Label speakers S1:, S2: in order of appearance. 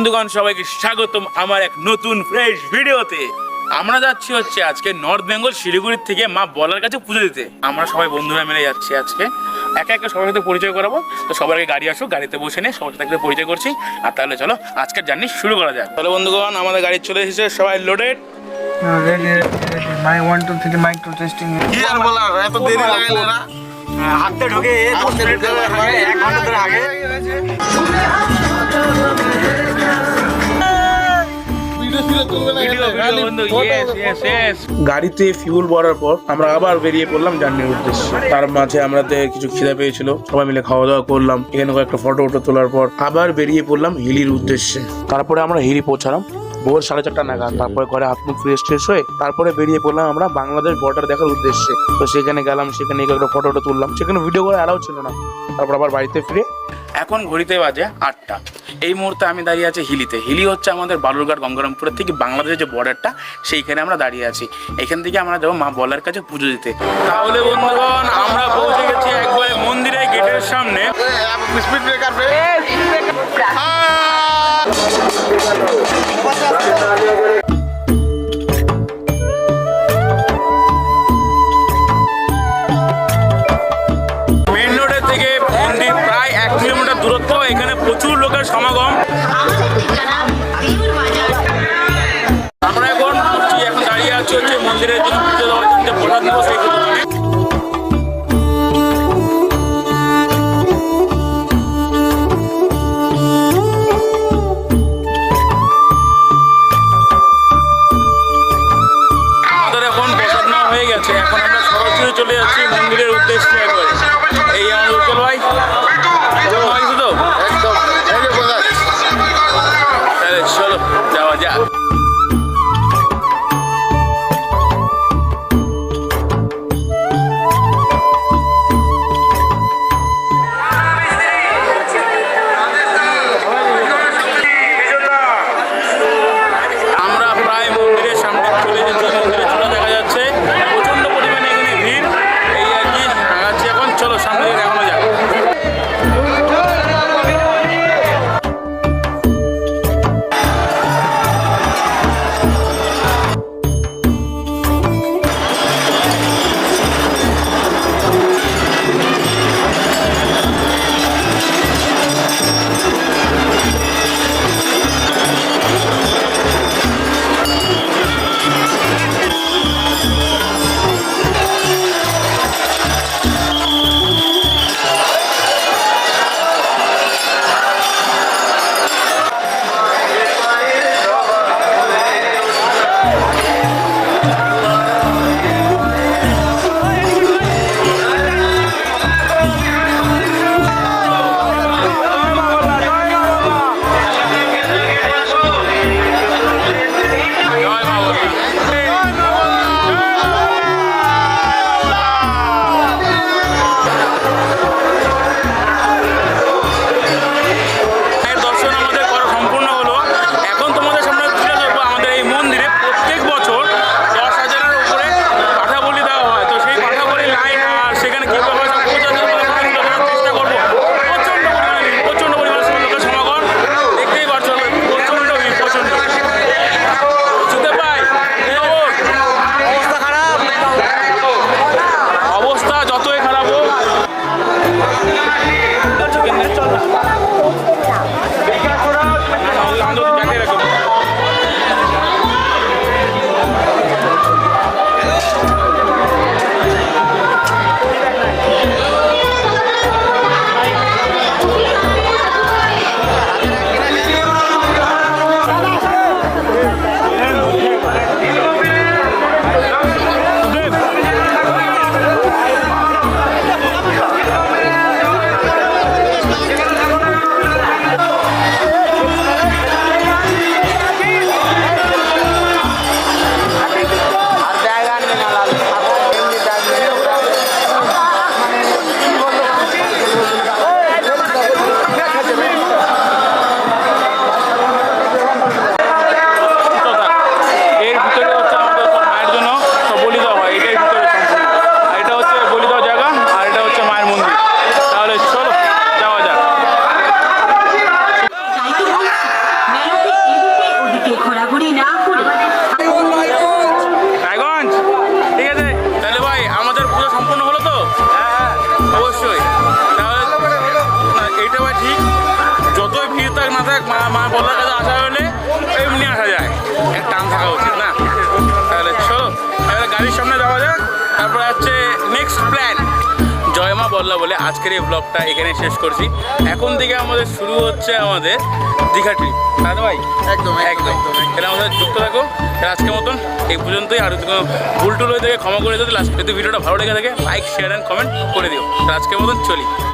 S1: বন্ধুগণ সবাইকে স্বাগতম আমার এক নতুন ফ্রেশ ভিডিওতে আমরা যাচ্ছি হচ্ছে আজকে নর্থ বেঙ্গল শিলিগুড়ির থেকে মা বলার কাছে পুজো দিতে। আমরা সবাই বন্ধুরা মিলে যাচ্ছি আজকে। একা একা সবার সাথে পরিচয় করাবো। তো সবার আগে গাড়ি আসুক গাড়িতে বসে নিয়ে সবার সাথে পরিচয় করছি। আর তাহলে চলো আজকের জার্নি শুরু করা যাক। তাহলে বন্ধুগণ আমাদের গাড়ি চলে এসেছে সবাই loaded
S2: ready ready my one two three mic two testing
S3: কি আর বলার এত দেরি লাগাইলে না?
S2: হাতে ঢোকে এক ঘণ্টা ধরে আগে
S4: গাড়িতে ফিউল ভরার পর আমরা আবার বেরিয়ে পড়লাম জার্নির উদ্দেশ্যে। তার মাঝে আমাদের কিছু খিদে পেয়েছিল। সবাই মিলে খাওয়া দাওয়া করলাম। এখানে কয়েকটা ফটো ফটো তোলার পর আবার বেরিয়ে পড়লাম হিলির উদ্দেশ্যে। তারপরে আমরা হিলি পৌঁছালাম। ভোর সাড়ে চারটা নাগাদ। তারপরে ঘরে হাত মুখ ফ্রেশ ট্রেশ হয়ে তারপরে বেরিয়ে পড়লাম আমরা বাংলাদেশ বর্ডার দেখার উদ্দেশ্যে। তো সেখানে গেলাম, সেখানে ফটো ফটো তুললাম। সেখানে ভিডিও করে অ্যালাউ ছিল না। তারপর আবার বাড়িতে ফিরে
S1: এখন ঘড়িতে বাজে আটটা। এই মুহূর্তে আমি দাঁড়িয়ে আছি হিলিতে। হিলি হচ্ছে আমাদের বালুরঘাট গঙ্গারামপুরের থেকে বাংলাদেশের যে বর্ডারটা সেইখানে আমরা দাঁড়িয়ে আছি। এখান থেকে আমরা যাব মা বলার কাছে পুজো দিতে। তাহলে বন্ধুগণ আমরা পৌঁছে গেছি একবারে মন্দিরের গেটের সামনে।
S3: স্পিড ব্রেকার
S1: সমাগম। আসা হলে এমনি আসা যায়। এক টান থাকা উচিত না। তাহলে চলো এবারে গাড়ির সামনে যাওয়া যাক। তারপরে হচ্ছে নেক্সট প্ল্যান জয় মা বললা বলে আজকের এই ব্লগটা এখানে শেষ করছি। এখন থেকে আমাদের শুরু হচ্ছে আমাদের দীঘা ট্রিপ দাদা ভাই?
S3: একদম
S1: একদম তাহলে আমাদের যুক্ত থাকো। আজকের মতন এই পর্যন্তই। আর কোনো ভুল টুল হয়ে থাকে ক্ষমা করে দিতে লাস্ট যদি ভিডিওটা ভালো লেগে থাকে লাইক শেয়ার অ্যান্ড কমেন্ট করে দিও। আজকের মতন চলি।